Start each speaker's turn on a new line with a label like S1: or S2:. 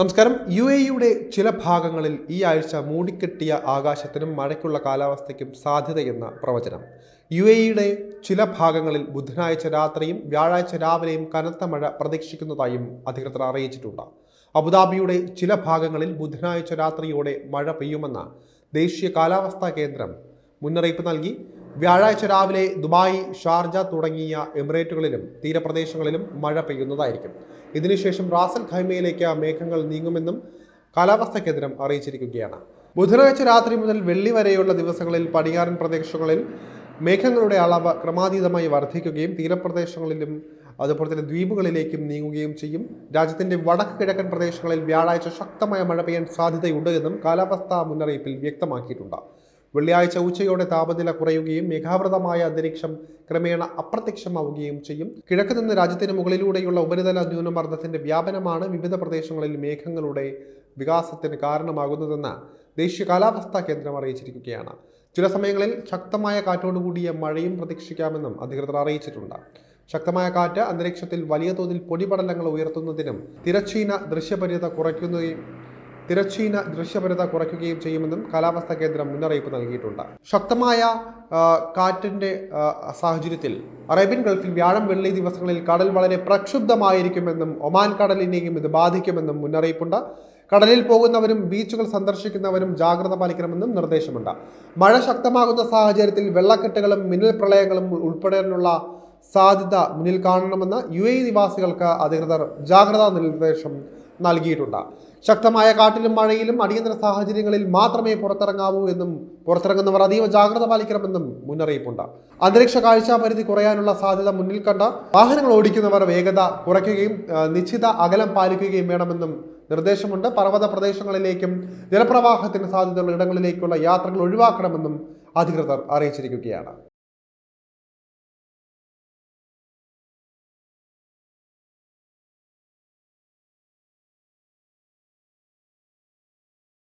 S1: നമസ്കാരം. U A യുടെ ചില ഭാഗങ്ങളിൽ ഈ ആഴ്ച മൂടിക്കെട്ടിയ ആകാശത്തിനും മഴയ്ക്കുള്ള കാലാവസ്ഥയ്ക്കും സാധ്യതയെന്ന പ്രവചനം. യു എ യുടെ ചില ഭാഗങ്ങളിൽ ബുധനാഴ്ച രാത്രിയും വ്യാഴാഴ്ച രാവിലെയും കനത്ത മഴ പ്രതീക്ഷിക്കുന്നതായും അധികൃതർ അറിയിച്ചിട്ടുണ്ട്. അബുദാബിയുടെ ചില ഭാഗങ്ങളിൽ ബുധനാഴ്ച രാത്രിയോടെ മഴ പെയ്യുമെന്ന ദേശീയ കാലാവസ്ഥാ കേന്ദ്രം മുന്നറിയിപ്പ് നൽകി. വ്യാഴാഴ്ച രാവിലെ ദുബായ് ഷാർജ തുടങ്ങിയ എമിറേറ്റുകളിലും തീരപ്രദേശങ്ങളിലും മഴ പെയ്യുന്നതായിരിക്കും. ഇതിനുശേഷം റാസൽ ഖൈമയിലേക്ക് മേഘങ്ങൾ നീങ്ങുമെന്നും കാലാവസ്ഥാ കേന്ദ്രം അറിയിച്ചിരിക്കുകയാണ്. ബുധനാഴ്ച രാത്രി മുതൽ വെള്ളി വരെയുള്ള ദിവസങ്ങളിൽ പടിഞ്ഞാറൻ പ്രദേശങ്ങളിൽ മേഘങ്ങളുടെ അളവ് ക്രമാതീതമായി വർദ്ധിക്കുകയും തീരപ്രദേശങ്ങളിലും അതുപോലെ തന്നെ ദ്വീപുകളിലേക്കും നീങ്ങുകയും ചെയ്യും. രാജ്യത്തിന്റെ വടക്ക് കിഴക്കൻ പ്രദേശങ്ങളിൽ വ്യാഴാഴ്ച ശക്തമായ മഴ പെയ്യാൻ സാധ്യതയുണ്ട് എന്നും കാലാവസ്ഥാ മുന്നറിയിപ്പിൽ വ്യക്തമാക്കിയിട്ടുണ്ട്. വെള്ളിയാഴ്ച ഉച്ചയോടെ താപനില കുറയുകയും മേഘാവൃതമായ അന്തരീക്ഷം ക്രമേണ അപ്രത്യക്ഷമാവുകയും ചെയ്യും. കിഴക്ക് നിന്ന് രാജ്യത്തിന് മുകളിലൂടെയുള്ള ഉപരിതല ന്യൂനമർദ്ദത്തിന്റെ വ്യാപനമാണ് വിവിധ പ്രദേശങ്ങളിൽ മേഘങ്ങളുടെ വികാസത്തിന് കാരണമാകുന്നതെന്ന് ദേശീയ കാലാവസ്ഥാ കേന്ദ്രം അറിയിച്ചിരിക്കുകയാണ്. ചില സമയങ്ങളിൽ ശക്തമായ കാറ്റോടുകൂടിയ മഴയും പ്രതീക്ഷിക്കാമെന്നും അധികൃതർ അറിയിച്ചിട്ടുണ്ട്. ശക്തമായ കാറ്റ് അന്തരീക്ഷത്തിൽ വലിയ തോതിൽ പൊടിപടലങ്ങൾ ഉയർത്തുന്നതിനും തിരച്ചീന ദൃശ്യപര്യത കുറയ്ക്കുന്നതും തിരശ്ചീന ദൃശ്യപരത കുറയ്ക്കുകയും ചെയ്യുമെന്നും കാലാവസ്ഥാ കേന്ദ്രം മുന്നറിയിപ്പ് നൽകിയിട്ടുണ്ട്. ശക്തമായ കാറ്റിന്റെ സാഹചര്യത്തിൽ അറേബ്യൻ ഗൾഫിൽ വ്യാഴം വെള്ളി ദിവസങ്ങളിൽ കടൽ വളരെ പ്രക്ഷുബ്ധമായിരിക്കുമെന്നും ഒമാൻ കടലിനെയും ഇത് ബാധിക്കുമെന്നും മുന്നറിയിപ്പുണ്ട്. കടലിൽ പോകുന്നവരും ബീച്ചുകൾ സന്ദർശിക്കുന്നവരും ജാഗ്രത പാലിക്കണമെന്നും നിർദ്ദേശമുണ്ട്. മഴ ശക്തമാകുന്ന സാഹചര്യത്തിൽ വെള്ളക്കെട്ടുകളും മിന്നൽ പ്രളയങ്ങളും ഉൾപ്പെടാനുള്ള സാധ്യത മുന്നിൽ കാണണമെന്ന് യു എ നിവാസികൾക്ക് അധികൃതർ ജാഗ്രതാ നിർദ്ദേശം നൽകിയിട്ടുണ്ട്. ശക്തമായ കാട്ടിലും മഴയിലും അടിയന്തര സാഹചര്യങ്ങളിൽ മാത്രമേ പുറത്തിറങ്ങാവൂ എന്നും പുറത്തിറങ്ങുന്നവർ അതീവ ജാഗ്രത പാലിക്കണമെന്നും മുന്നറിയിപ്പുണ്ട്. അന്തരീക്ഷ കാഴ്ച പരിധി കുറയാനുള്ള സാധ്യത മുന്നിൽ കണ്ട വാഹനങ്ങൾ ഓടിക്കുന്നവർ വേഗത കുറയ്ക്കുകയും നിശ്ചിത അകലം പാലിക്കുകയും വേണമെന്നും നിർദ്ദേശമുണ്ട്. പർവത പ്രദേശങ്ങളിലേക്കും ജലപ്രവാഹത്തിന് സാധ്യതയുള്ള ഇടങ്ങളിലേക്കുള്ള യാത്രകൾ ഒഴിവാക്കണമെന്നും അധികൃതർ അറിയിച്ചിരിക്കുകയാണ്.